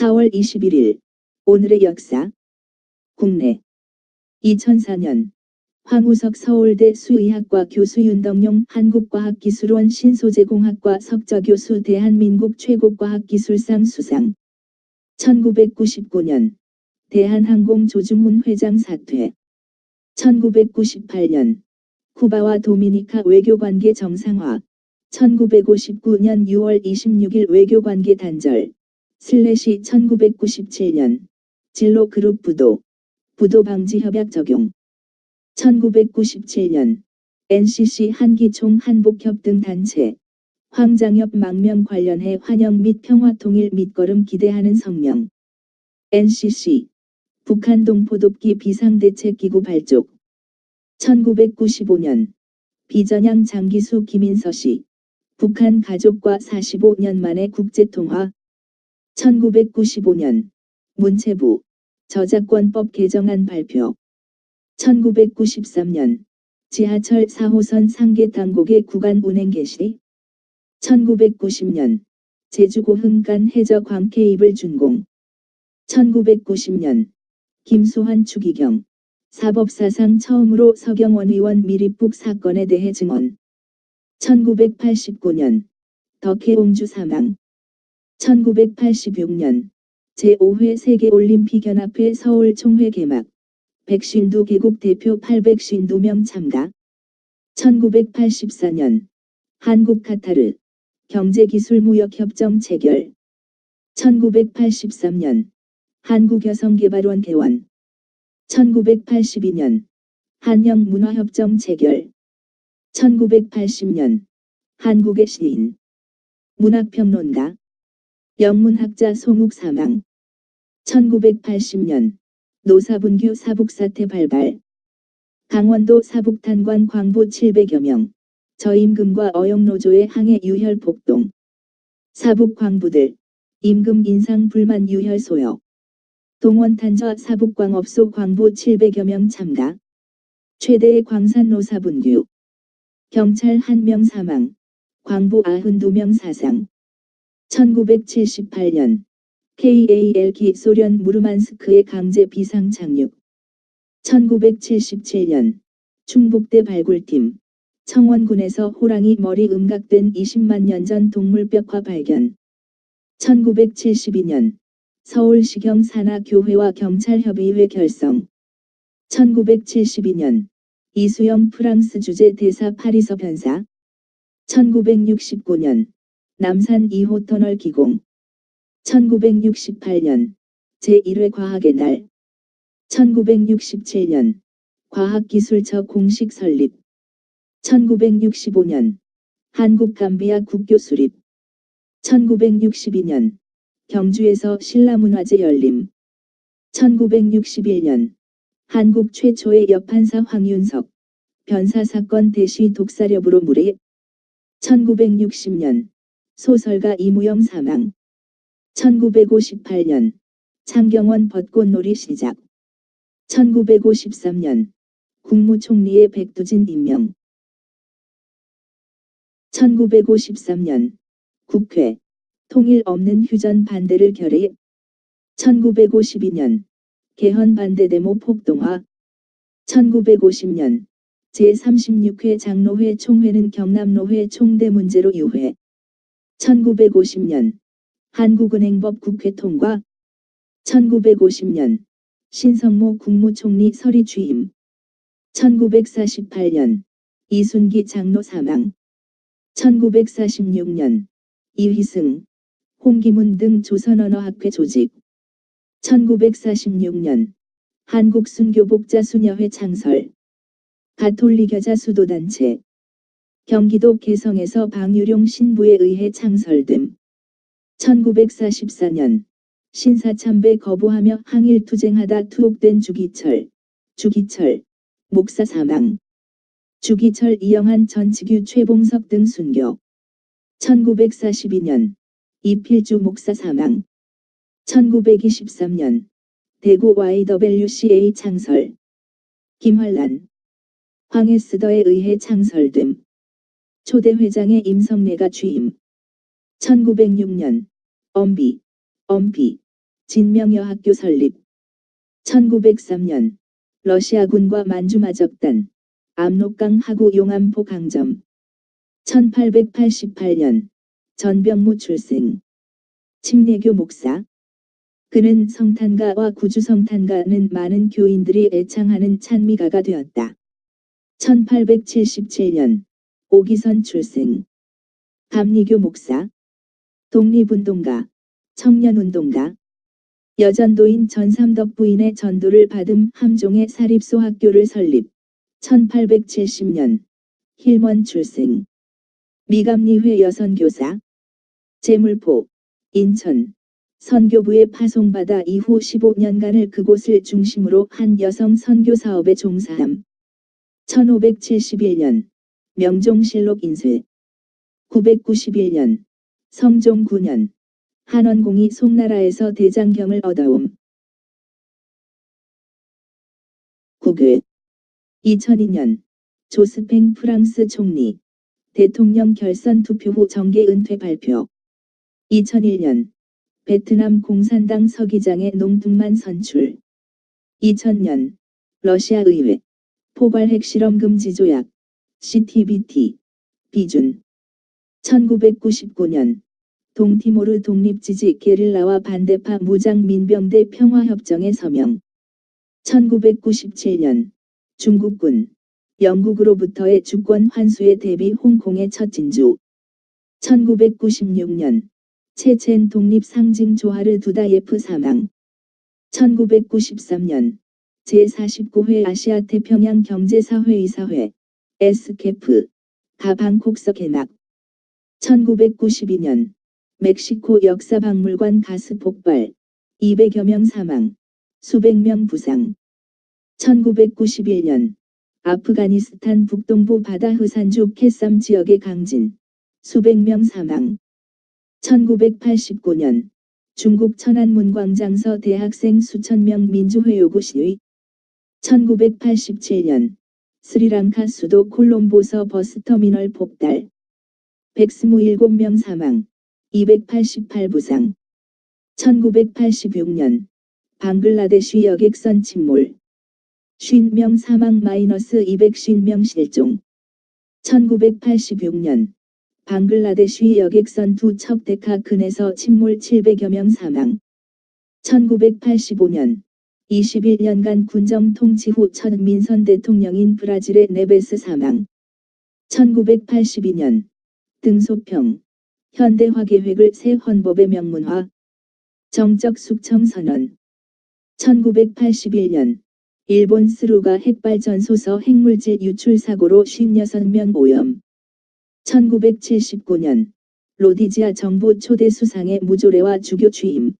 4월 21일 오늘의 역사. 국내 2004년 황우석 서울대 수의학과 교수 윤덕용 한국과학기술원 신소재공학과 석좌교수 대한민국 최고과학기술상 수상. 1999년 대한항공 조중훈 회장 사퇴. 1998년 쿠바와 도미니카 외교관계 정상화 1959년 6월 26일 외교관계 단절 슬래시 1997년 진로 그룹 부도 부도 방지 협약 적용. 1997년 NCC 한기총 한복협 등 단체 황장엽 망명 관련해 환영 및 평화 통일 밑거름 기대하는 성명. NCC 북한 동포돕기 비상대책기구 발족. 1995년 비전향 장기수 김인서 씨 북한 가족과 45년 만에 국제통화 1995년 문체부 저작권법 개정안 발표. 1993년 지하철 4호선 상계당곡의 구간 운행 개시. 1990년 제주고 흥 간 해저 광케이블 준공. 1990년 김수환 추기경. 사법사상 처음으로 서경원 의원 미립북 사건에 대해 증언. 1989년 덕혜옹주 사망 1986년 제5회 세계올림픽연합회 서울 총회 개막 152개국 대표 852명 참가. 1984년 한국 카타르 경제기술무역협정 체결. 1983년 한국여성개발원 개원. 1982년 한영문화협정 체결. 1980년 한국의 시인 문학평론가 영문학자 송욱 사망. 1980년 노사분규 사북사태 발발. 강원도 사북탄관 광부 700여 명. 저임금과 어영노조의 항해 유혈 폭동. 사북 광부들. 임금 인상 불만 유혈 소요. 동원탄저 사북광업소 광부 700여 명 참가. 최대의 광산노사 분규 경찰 1명 사망. 광부 92명 사상 1978년. KAL기 소련 무르만스크의 강제 비상 착륙. 1977년. 충북대 발굴팀. 청원군에서 호랑이 머리 음각된 20만 년 전 동물벽화 발견. 1972년. 서울시경 산하교회와 경찰협의회 결성. 1972년. 이수영 프랑스 주재 대사 파리서 변사. 1969년 남산 2호 터널 기공. 1968년. 제1회 과학의 날. 1967년. 과학기술처 공식 설립. 1965년. 한국-감비아 국교 수립. 1962년. 경주에서 신라문화제 열림. 1961년. 한국 최초의 여판사 황윤석. 변사 사건 대시 독사렵으로 물에 1960년 소설가 이무영 사망. 1958년. 창경원 벚꽃놀이 시작. 1953년. 국무총리의 백두진 임명. 1953년. 국회. 통일 없는 휴전 반대를 결의. 1952년. 개헌 반대 데모 폭동화. 1950년. 제36회 장로회 총회는 경남로회 총대 문제로 유회 1950년. 한국은행법 국회 통과 1950년. 신성모 국무총리 서리 취임. 1948년. 이순기 장로 사망. 1946년. 이휘승, 홍기문 등 조선언어학회 조직. 1946년. 한국순교복자수녀회 창설. 가톨릭여자 수도단체 경기도 개성에서 방유룡 신부에 의해 창설 등 1944년 신사참배 거부하며 항일투쟁하다 투옥된 주기철, 주기철, 목사 사망, 주기철 이영한 전치규 최봉석 등 순교 1942년 이필주 목사 사망. 1923년 대구 YWCA 창설. 김환란 황해스더에 의해 창설됨 초대 회장의 임성래가 취임. 1906년 엄비 엄비 진명여학교 설립. 1903년 러시아군과 만주마적단 압록강 하구 용암포 강점. 1888년 전병무 출생. 침례교 목사. 그는 성탄가와 구주성탄가는 많은 교인들이 애창하는 찬미가가 되었다. 1877년 오기선 출생. 감리교 목사. 독립운동가. 청년운동가. 여전도인 전삼덕 부인의 전도를 받음 함종의 사립소학교를 설립. 1870년. 힐먼 출생. 미감리회 여선교사. 제물포. 인천. 선교부에 파송받아 이후 15년간을 그곳을 중심으로 한 여성 선교 사업에 종사함. 1571년 명종실록 인쇄. 991년. 성종 9년. 한원공이 송나라에서 대장경을 얻어옴. 국외. 2002년. 조스팽 프랑스 총리. 대통령 결선 투표 후 정계 은퇴 발표. 2001년. 베트남 공산당 서기장의 농뚱만 선출. 2000년. 러시아 의회. 포괄 핵실험 금지 조약 CTBT 비준. 1999년. 동티모르 독립지지 게릴라와 반대파 무장 민병대 평화협정에 서명. 1997년. 중국군. 영국으로부터의 주권 환수에 대비 홍콩의 첫 진주. 1996년. 체첸 독립 상징 조하르 두다예프 사망. 1993년. 제49회 아시아 태평양 경제사회이사회 에스케프 가방콕서 개막 1992년 멕시코 역사박물관 가스 폭발 200여 명 사망 수백 명 부상. 1991년 아프가니스탄 북동부 바다 흐산주 캐쌈 지역의 강진 수백 명 사망. 1989년 중국 천안문 광장서 대학생 수천 명 민주회 요구 시위 1987년 스리랑카 수도 콜롬보서 버스터미널 폭달. 127명 사망. 288 부상. 1986년. 방글라데시 여객선 침몰. 50명 사망 마이너스 250명 실종. 1986년. 방글라데시 여객선 두 척 데카 근에서 침몰 700여 명 사망. 1985년 21년간 군정 통치 후 첫 민선 대통령인 브라질의 네베스 사망. 1982년 등소평. 현대화 계획을 새 헌법의 명문화. 정적 숙청 선언. 1981년 일본 스루가 핵발전소서 핵물질 유출 사고로 56명 오염. 1979년 로디지아 정부 초대 수상의 무조레와 주교 취임.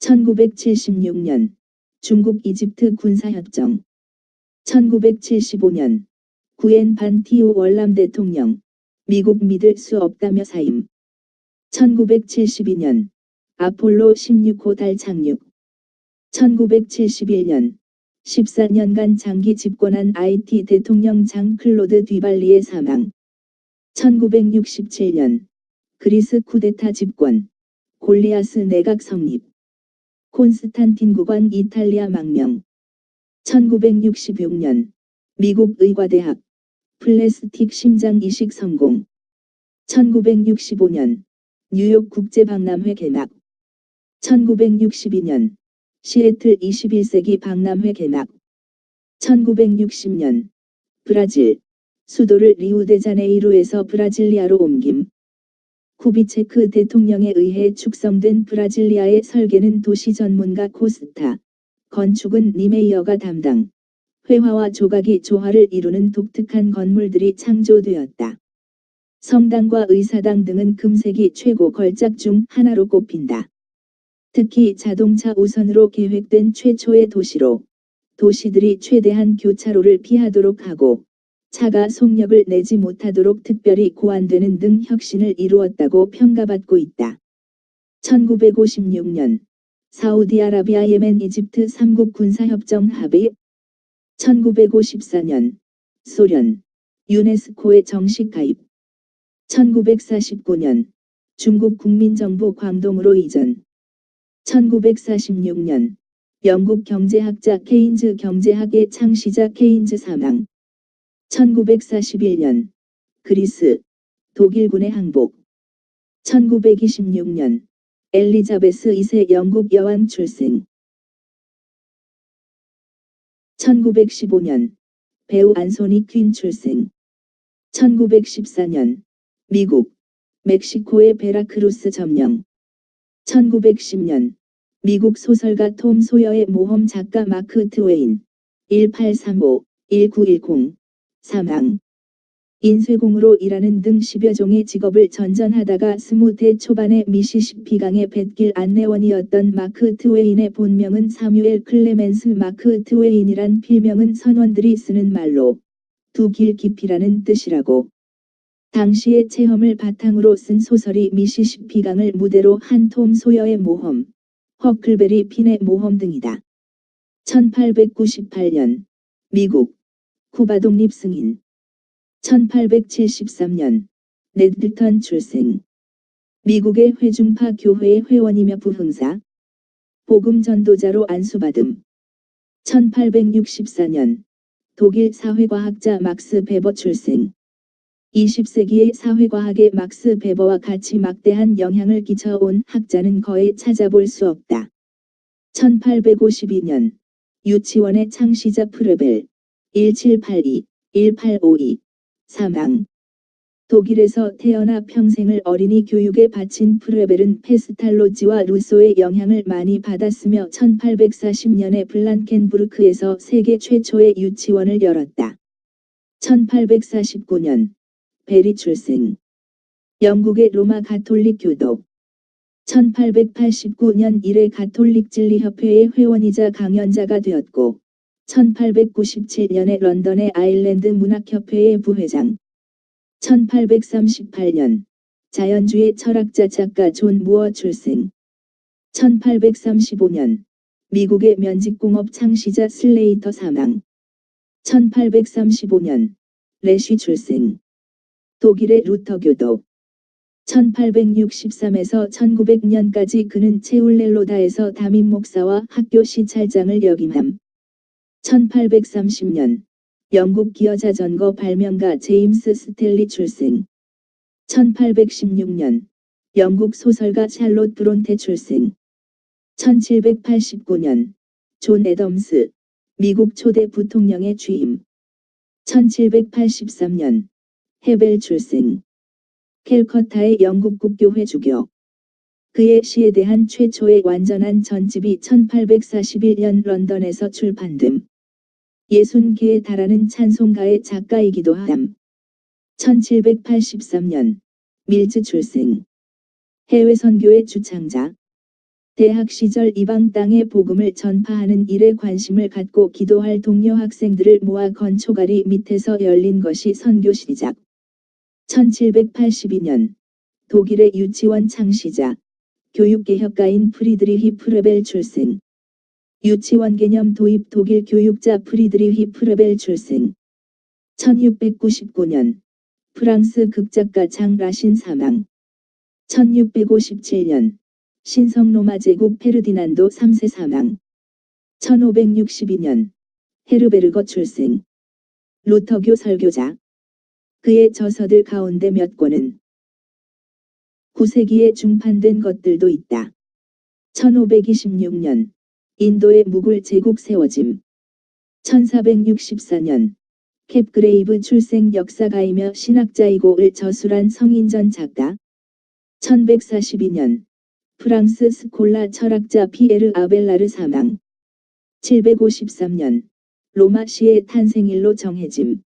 1976년 중국 이집트 군사협정. 1975년 구엔 반티우 월남 대통령. 미국 믿을 수 없다며 사임. 1972년 아폴로 16호 달 착륙. 1971년 14년간 장기 집권한 IT 대통령 장 클로드 뒤발리의 사망. 1967년 그리스 쿠데타 집권. 골리아스 내각 성립 콘스탄틴 국왕 이탈리아 망명 1966년 미국 의과대학 플래스틱 심장 이식 성공. 1965년 뉴욕 국제박람회 개막. 1962년 시애틀 21세기 박람회 개막. 1960년 브라질 수도를 리우데자네이루에서 브라질리아로 옮김 쿠비체크 대통령에 의해 축성된 브라질리아의 설계는 도시 전문가 코스타 건축은 니메이어가 담당 회화와 조각이 조화를 이루는 독특한 건물들이 창조되었다. 성당과 의사당 등은 금색이 최고 걸작 중 하나로 꼽힌다. 특히 자동차 우선으로 계획된 최초의 도시로 도시들이 최대한 교차로를 피하도록 하고 차가 속력을 내지 못하도록 특별히 고안되는 등 혁신을 이루었다고 평가받고 있다. 1956년 사우디아라비아 예멘 이집트 3국 군사협정 합의. 1954년 소련 유네스코에 정식 가입. 1949년 중국 국민정부 광동으로 이전. 1946년 영국 경제학자 케인즈 경제학의 창시자 케인즈 사망 1941년 그리스 독일군의 항복. 1926년 엘리자베스 2세 영국 여왕 출생. 1915년 배우 안소니 퀸 출생. 1914년 미국 멕시코의 베라크루스 점령. 1910년 미국 소설가 톰 소여의 모험 작가 마크 트웨인. 1835-1910 사망 인쇄공으로 일하는 등 10여 종의 직업을 전전하다가 20대 초반에 미시시피강의 뱃길 안내원이었던 마크 트웨인의 본명은 사뮤엘 클레멘스 마크 트웨인이란 필명은 선원들이 쓰는 말로 두 길 깊이라는 뜻이라고 당시의 체험을 바탕으로 쓴 소설이 미시시피강을 무대로 한 톰 소여의 모험, 허클베리 핀의 모험 등이다. 1898년 미국 쿠바 독립 승인. 1873년 네들턴 출생. 미국의 회중파 교회의 회원이며 부흥사. 복음 전도자로 안수받음. 1864년 독일 사회과학자 막스 베버 출생. 20세기의 사회과학에 막스 베버와 같이 막대한 영향을 끼쳐온 학자는 거의 찾아볼 수 없다. 1852년 유치원의 창시자 프레벨 1782-1852 사망. 독일에서 태어나 평생을 어린이 교육에 바친 프레벨은 페스탈로지와 루소의 영향을 많이 받았으며 1840년에 블란켄부르크에서 세계 최초의 유치원을 열었다. 1849년. 베리 출생. 영국의 로마 가톨릭 교도. 1889년 이래 가톨릭 진리협회의 회원이자 강연자가 되었고 1897년에 런던의 아일랜드 문학협회의 부회장. 1838년. 자연주의 철학자 작가 존 무어 출생. 1835년. 미국의 면직공업 창시자 슬레이터 사망. 1835년. 레쉬 출생. 독일의 루터 교도. 1863에서 1900년까지 그는 체울렐로다에서 담임 목사와 학교 시찰장을 역임함. 1830년 영국 기여자 전거 발명가 제임스 스텔리 출생. 1816년 영국 소설가 샬롯 브론테 출생. 1789년 존 애덤스 미국 초대 부통령의 취임. 1783년 헤벨 출생. 캘커타의 영국 국교회 주교 그의 시에 대한 최초의 완전한 전집이 1841년 런던에서 출판됨. 60개에 달하는 찬송가의 작가이기도 함. 1783년 밀즈 출생. 해외 선교의 주창자. 대학 시절 이방 땅의 복음을 전파하는 일에 관심을 갖고 기도할 동료 학생들을 모아 건초가리 밑에서 열린 것이 선교 시작. 1782년 독일의 유치원 창시자 교육개혁가인 프리드리히 프레벨 출생 유치원 개념 도입 독일 교육자 프리드리히 프레벨 출생. 1699년. 프랑스 극작가 장 라신 사망. 1657년. 신성 로마 제국 페르디난도 3세 사망. 1562년. 헤르베르거 출생. 루터교 설교자. 그의 저서들 가운데 몇 권은 9세기에 중판된 것들도 있다. 1526년 인도의 무굴 제국 세워짐. 1464년 캡그레이브 출생 역사가이며 신학자이고 을 저술한 성인전 작가. 1142년 프랑스 스콜라 철학자 피에르 아벨라르 사망. 753년 로마 시의 탄생일로 정해짐.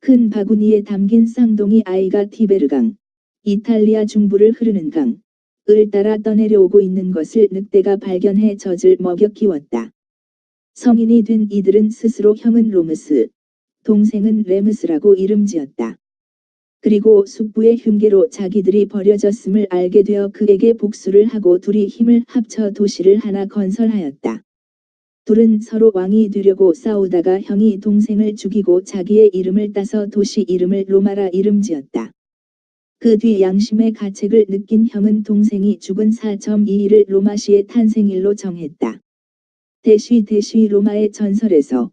큰 바구니에 담긴 쌍둥이 아이가 티베르강 이탈리아 중부를 흐르는 강 을 따라 떠내려오고 있는 것을 늑대가 발견해 젖을 먹여 키웠다. 성인이 된 이들은 스스로 형은 로무스, 동생은 레무스라고 이름 지었다. 그리고 숙부의 흉계로 자기들이 버려졌음을 알게 되어 그에게 복수를 하고 둘이 힘을 합쳐 도시를 하나 건설하였다. 둘은 서로 왕이 되려고 싸우다가 형이 동생을 죽이고 자기의 이름을 따서 도시 이름을 로마라 이름 지었다. 그 뒤 양심의 가책을 느낀 형은 동생이 죽은 4.22를 로마시의 탄생일로 정했다. 대쉬 대쉬 로마의 전설에서